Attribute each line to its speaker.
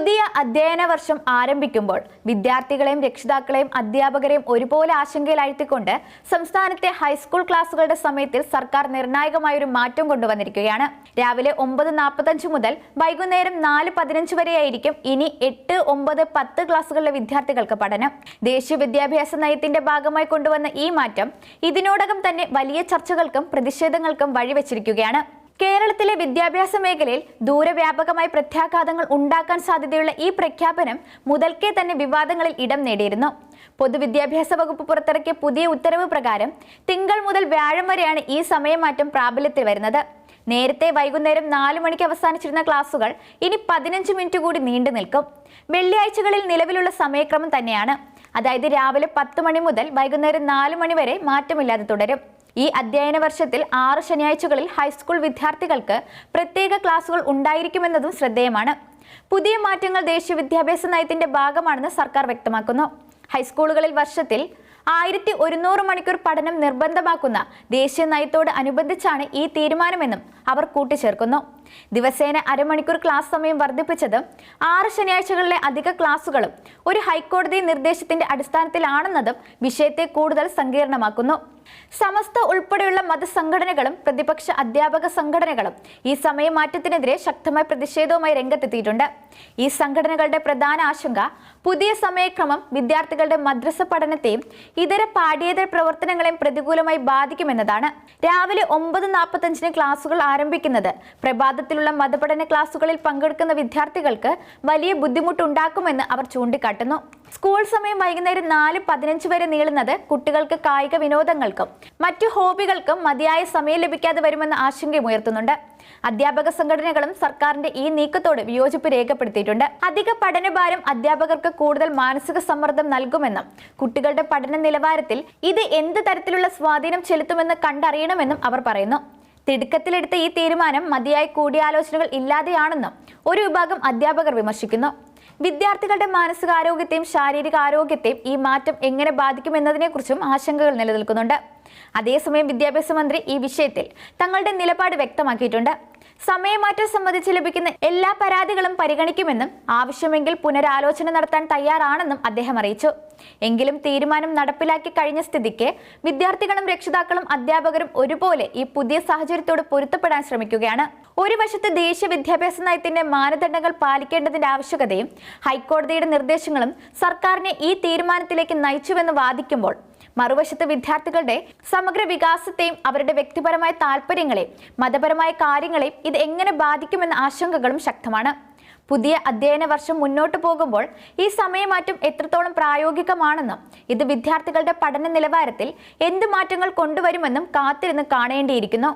Speaker 1: പുതിയ അധ്യയന വർഷം ആരംഭിക്കുമ്പോൾ വിദ്യാർത്ഥികളെയും രക്ഷിതാക്കളെയും അധ്യാപകരെയും ഒരുപോലെ ആശങ്കയിലാഴ്ത്തിക്കൊണ്ട് സംസ്ഥാനത്തെ ഹൈസ്കൂൾ ക്ലാസുകളുടെ സമയത്തിൽ സർക്കാർ നിർണായകമായ ഒരു മാറ്റം കൊണ്ടുവന്നിരിക്കുകയാണ്. രാവിലെ ഒമ്പത് നാൽപ്പത്തഞ്ച് മുതൽ വൈകുന്നേരം നാല് പതിനഞ്ച് വരെയായിരിക്കും ഇനി എട്ട് ഒമ്പത് പത്ത് ക്ലാസ്സുകളിലെ വിദ്യാർത്ഥികൾക്ക് പഠനം. ദേശീയ വിദ്യാഭ്യാസ നയത്തിന്റെ ഭാഗമായി കൊണ്ടുവന്ന ഈ മാറ്റം ഇതിനോടകം തന്നെ വലിയ ചർച്ചകൾക്കും പ്രതിഷേധങ്ങൾക്കും വഴിവെച്ചിരിക്കുകയാണ്. കേരളത്തിലെ വിദ്യാഭ്യാസ മേഖലയിൽ ദൂരവ്യാപകമായി പ്രത്യാഘാതങ്ങൾ ഉണ്ടാക്കാൻ സാധ്യതയുള്ള ഈ പ്രഖ്യാപനം മുതൽക്കേ തന്നെ വിവാദങ്ങളിൽ ഇടം നേടിയിരുന്നു. പൊതുവിദ്യാഭ്യാസ വകുപ്പ് പുറത്തിറക്കിയ പുതിയ ഉത്തരവ് പ്രകാരം തിങ്കൾ മുതൽ വ്യാഴം വരെയാണ് ഈ സമയമാറ്റം പ്രാബല്യത്തിൽ വരുന്നത്. നേരത്തെ വൈകുന്നേരം നാല് മണിക്ക് അവസാനിച്ചിരുന്ന ക്ലാസുകൾ ഇനി പതിനഞ്ച് മിനിറ്റ് കൂടി നീണ്ടു നിൽക്കും. വെള്ളിയാഴ്ചകളിൽ നിലവിലുള്ള സമയക്രമം തന്നെയാണ്. അതായത് രാവിലെ പത്ത് മണി മുതൽ വൈകുന്നേരം നാല് മണി വരെ മാറ്റമില്ലാതെ തുടരും. ഈ അധ്യയന വർഷത്തിൽ ആറ് ശനിയാഴ്ചകളിൽ ഹൈസ്കൂൾ വിദ്യാർത്ഥികൾക്ക് പ്രത്യേക ക്ലാസുകൾ ഉണ്ടായിരിക്കുമെന്നതും ശ്രദ്ധേയമാണ്. പുതിയ മാറ്റങ്ങൾ ദേശീയ വിദ്യാഭ്യാസ നയത്തിന്റെ ഭാഗമാണെന്ന് സർക്കാർ വ്യക്തമാക്കുന്നു. ഹൈസ്കൂളുകളിൽ വർഷത്തിൽ ആയിരത്തി ഒരുന്നൂറ് മണിക്കൂർ പഠനം നിർബന്ധമാക്കുന്ന ദേശീയ നയത്തോട് അനുബന്ധിച്ചാണ് ഈ തീരുമാനമെന്നും അവർ കൂട്ടിച്ചേർക്കുന്നു. ദിവസേന അരമണിക്കൂർ ക്ലാസ് സമയം വർദ്ധിപ്പിച്ചതും ആറ് ശനിയാഴ്ചകളിലെ അധിക ക്ലാസുകളും ഒരു ഹൈക്കോടതി നിർദ്ദേശത്തിന്റെ അടിസ്ഥാനത്തിലാണെന്നതും വിഷയത്തെ കൂടുതൽ സങ്കീർണമാക്കുന്നു. സമസ്ത ഉൾപ്പെടെയുള്ള മതസംഘടനകളും പ്രതിപക്ഷ അധ്യാപക സംഘടനകളും ഈ സമയമാറ്റത്തിനെതിരെ ശക്തമായ പ്രതിഷേധവുമായി രംഗത്തെത്തിയിട്ടുണ്ട്. ഈ സംഘടനകളുടെ പ്രധാന ആശങ്ക പുതിയ സമയക്രമം വിദ്യാർത്ഥികളുടെ മദ്രസ പഠനത്തെയും ഇതര പാഠ്യേതര പ്രവർത്തനങ്ങളെയും പ്രതികൂലമായി ബാധിക്കുമെന്നതാണ്. രാവിലെ ഒമ്പത് നാൽപ്പത്തഞ്ചിന് ക്ലാസുകൾ ആരംഭിക്കുന്നത് പ്രഭാതത്തിലുള്ള മതപഠന ക്ലാസുകളിൽ പങ്കെടുക്കുന്ന വിദ്യാർത്ഥികൾക്ക് വലിയ ബുദ്ധിമുട്ടുണ്ടാക്കുമെന്ന് അവർ ചൂണ്ടിക്കാട്ടുന്നു. സ്കൂൾ സമയം വൈകുന്നേരം നാല് പതിനഞ്ച് വരെ നീളുന്നത് കുട്ടികൾക്ക് കായിക വിനോദങ്ങൾക്കും മറ്റു ഹോബികൾക്കും മതിയായ സമയം ലഭിക്കാതെ വരുമെന്ന ആശങ്കയുമുയർത്തുന്നുണ്ട് അധ്യാപക സംഘടനകളും സർക്കാരിന്റെ ഈ നീക്കത്തോട് വിയോജിപ്പ് രേഖപ്പെടുത്തിയിട്ടുണ്ട്. അധിക പഠനഭാരം അധ്യാപകർക്ക് കൂടുതൽ മാനസിക സമ്മർദ്ദം നൽകുമെന്നും കുട്ടികളുടെ പഠന നിലവാരത്തിൽ ഇത് എന്ത് തരത്തിലുള്ള സ്വാധീനം ചെലുത്തുമെന്ന് കണ്ടറിയണമെന്നും അവർ പറയുന്നു. തിടുക്കത്തിലെടുത്ത ഈ തീരുമാനം മതിയായ കൂടിയാലോചനകൾ ഇല്ലാതെയാണെന്നും ഒരു വിഭാഗം അധ്യാപകർ വിമർശിക്കുന്നു. വിദ്യാർത്ഥികളുടെ മാനസികാരോഗ്യത്തെയും ശാരീരിക ആരോഗ്യത്തെയും ഈ മാറ്റം എങ്ങനെ ബാധിക്കുമെന്നതിനെക്കുറിച്ചും ആശങ്കകൾ നിലനിൽക്കുന്നുണ്ട്. അതേസമയം വിദ്യാഭ്യാസ മന്ത്രി ഈ വിഷയത്തിൽ തങ്ങളുടെ നിലപാട് വ്യക്തമാക്കിയിട്ടുണ്ട്. സമയമാറ്റം സംബന്ധിച്ച് ലഭിക്കുന്ന എല്ലാ പരാതികളും പരിഗണിക്കുമെന്നും ആവശ്യമെങ്കിൽ പുനരാലോചന നടത്താൻ തയ്യാറാണെന്നും അദ്ദേഹം അറിയിച്ചു. എങ്കിലും തീരുമാനം നടപ്പിലാക്കി കഴിഞ്ഞ സ്ഥിതിക്ക് വിദ്യാർത്ഥികളും രക്ഷിതാക്കളും അധ്യാപകരും ഒരുപോലെ ഈ പുതിയ സാഹചര്യത്തോട് പൊരുത്തപ്പെടാൻ ശ്രമിക്കുകയാണ്. ഒരു വശത്ത് ദേശീയ വിദ്യാഭ്യാസ നയത്തിന്റെ മാനദണ്ഡങ്ങൾ പാലിക്കേണ്ടതിന്റെ ആവശ്യകതയും ഹൈക്കോടതിയുടെ നിർദ്ദേശങ്ങളും സർക്കാരിനെ ഈ തീരുമാനത്തിലേക്ക് നയിച്ചുവെന്ന് വാദിക്കുമ്പോൾ മറുവശത്ത് വിദ്യാർത്ഥികളുടെ സമഗ്ര വികാസത്തെയും അവരുടെ വ്യക്തിപരമായ താല്പര്യങ്ങളെയും മതപരമായ കാര്യങ്ങളെയും ഇത് എങ്ങനെ ബാധിക്കുമെന്ന ആശങ്കകളും ശക്തമാണ്. പുതിയ അധ്യയന വർഷം മുന്നോട്ട് പോകുമ്പോൾ ഈ സമയമാറ്റം എത്രത്തോളം പ്രായോഗികമാണെന്നും ഇത് വിദ്യാർത്ഥികളുടെ പഠന നിലവാരത്തിൽ എന്ത് മാറ്റങ്ങൾ കൊണ്ടുവരുമെന്നും കാത്തിരുന്ന് കാണേണ്ടിയിരിക്കുന്നു.